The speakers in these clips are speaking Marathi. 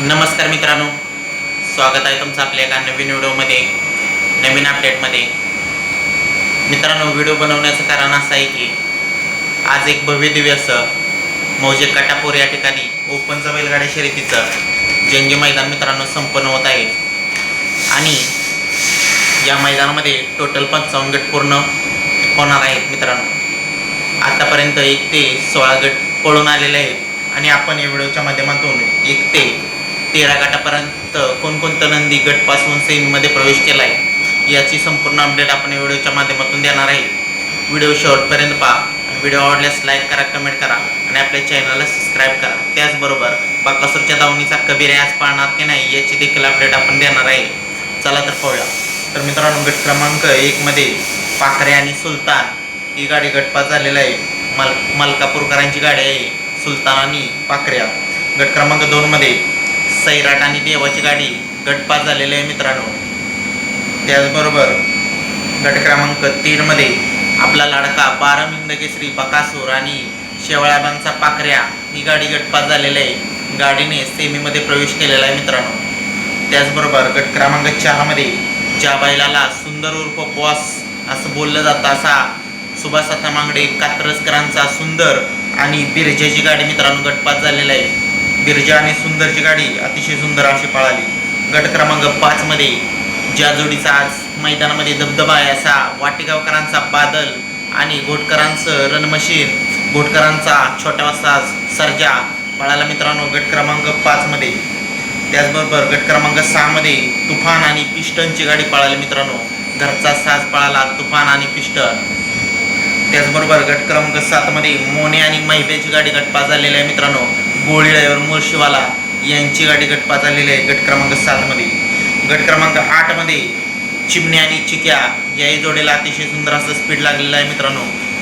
नमस्कार मित्रांनो. स्वागत आहे तुमचं आपल्या एका नवीन व्हिडिओमध्ये नवीन अपडेटमध्ये मित्रांनो व्हिडिओ बनवण्याचं कारण असं आहे की आज एक भव्य दिव्य असं मौजे कटापूर या ठिकाणी ओपनचं बैलगाड्या शर्यतीचं जंगी मैदान मित्रांनो संपन्न होत आहे. आणि या मैदानामध्ये टोटल पंचावन्न गट पूर्ण होणार आहेत मित्रांनो. आतापर्यंत एक ते सोळा गट पळून आलेले आहेत. आणि आपण या व्हिडिओच्या माध्यमातून एक ते तेरा गटापर्यंत कोणकोणतं नंदी गटपासून सेमीमध्ये प्रवेश केला आहे याची संपूर्ण अपडेट आपण या व्हिडिओच्या माध्यमातून देणार आहे. व्हिडिओ शेवटपर्यंत पहा आणि व्हिडिओ आवडल्यास लाईक करा कमेंट करा आणि आपल्या चॅनलला सबस्क्राईब करा. त्याचबरोबर बाकासूरच्या दावणीचा कबीर आज पाळणार की नाही याची देखील अपडेट आपण देणार आहे. चला तर पाहूया. तर मित्रांनो गट क्रमांक एकमध्ये पाखरे आणि सुलतान ही गाडी गटपास झालेला आहे. मल मलकापूरकरांची गाडी आहे सुलतान आणि पाखऱ्या. गट क्रमांक दोनमध्ये सैराट आणि देवाची गाडी गटपास झालेली आहे मित्रांनो. त्याचबरोबर गट क्रमांक तीनमध्ये आपला लाडका बारामिंदके श्री बकासूर आणि शेवळ्याबांचा पाखऱ्या ही गाडी गटपास झालेली आहे. गाडीने सेमीमध्ये प्रवेश केलेला आहे मित्रांनो. त्याचबरोबर गट क्रमांक चहामध्ये ज्या बैलाला सुंदर उर्फ बॉस असं बोललं जातं असा सुभाष मांगडे कात्रसकरांचा सुंदर आणि बिरजेची गाडी मित्रांनो गटपात झालेला आहे. बिरजा आणि सुंदरची गाडी अतिशय सुंदर अशी पळाली. गट क्रमांक पाचमध्ये ज्या जोडीचा आज मैदानामध्ये धबधबा आहे असा वाटेगावकरांचा बादल आणि घोटकरांचं रणमशीन घोटकरांचा छोटा साज सर्जा पळाला मित्रांनो गट क्रमांक पाचमध्ये त्याचबरोबर गट क्रमांक सहामध्ये तुफान आणि पिस्टनची गाडी पळाली मित्रांनो. घरचा साज पळाला तुफान आणि पिस्टन त्याचबरोबर गट क्रमांक सातमध्ये मोने आणि महिब्याची गाडी गटपास झालेली आहे मित्रांनो. गोळी ड्रायव्हर मुळशीवाला यांची गाडी गटपास झालेली आहे गट क्रमांक सातमध्ये गट क्रमांक आठमध्ये चिमण्या आणि चिक्या याही जोडीला अतिशय सुंदर असं स्पीड लागलेलं आहे मित्रांनो.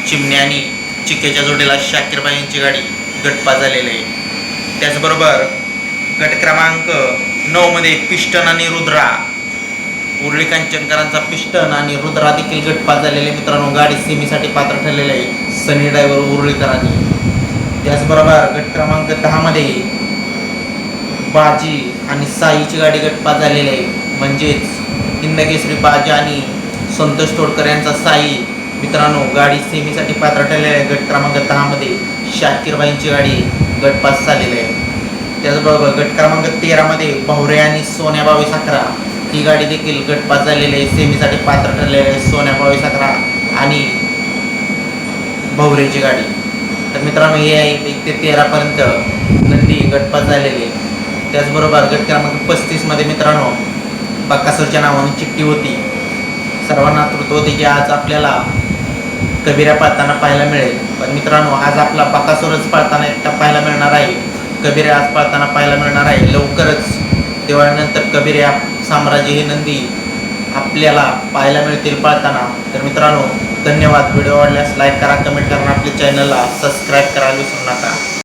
चिमण्या आणि चिक्याच्या जोडीला शाकीरबाई यांची गाडी गटपास झालेली आहे. त्याचबरोबर गट क्रमांक नऊमध्ये पिष्टन आणि रुद्रा. उरळी कांचनकरांचा पिष्टन आणि रुद्रा देखील गटपास झालेले मित्रांनो. गाडी सेमीसाठी पात्र ठरलेले आहे. सनी ड्रायव्हर उरळीकरांनी त्याचबरोबर गट क्रमांक दहामध्ये बाजी आणि साईची गाडी गटपास झालेली आहे. म्हणजेच हिंदकेसरी बाजी आणि संतोष तोडकर यांचा साई. मित्रांनो गाडी सेमीसाठी पात्र ठरलेली आहे. गट क्रमांक दहामध्ये शाकीरबाईंची गाडी गटपास झालेली आहे. त्याचबरोबर गट क्रमांक तेरामध्ये भावरे आणि सोन्या बावीस अकरा. ही गाडी देखील गटपास झालेली आहे. सेमीसाठी पात्र ठरलेली आहे. सोन्या बावीस अकरा आणि भवरेची गाडी. तर मित्रांनो हे आहे एक ते तेरापर्यंत नंदी गटपात झालेली त्याचबरोबर गट क्रमांक पस्तीसमध्ये मित्रांनो बक्कासूरच्या नावाने चिठ्ठी होती. सर्वांना तृत होती की आज आपल्याला कबिऱ्या पाळताना पाहायला मिळेल. पण मित्रांनो आज आपला बकासूरच पाळताना एकटा पाहायला मिळणार आहे. कबिरे आज पाळताना पाहायला मिळणार आहे. लवकरच दिवाळीनंतर कबिरे साम्राज्य हे नंदी आपल्याला पाहायला मिळतील पाळताना. तर मित्रांनो धन्यवाद. व्हिडिओ आवडल्यास लाईक करा कमेंट करा आपल्या चॅनलला सबस्क्राईब करायला विसरू नका.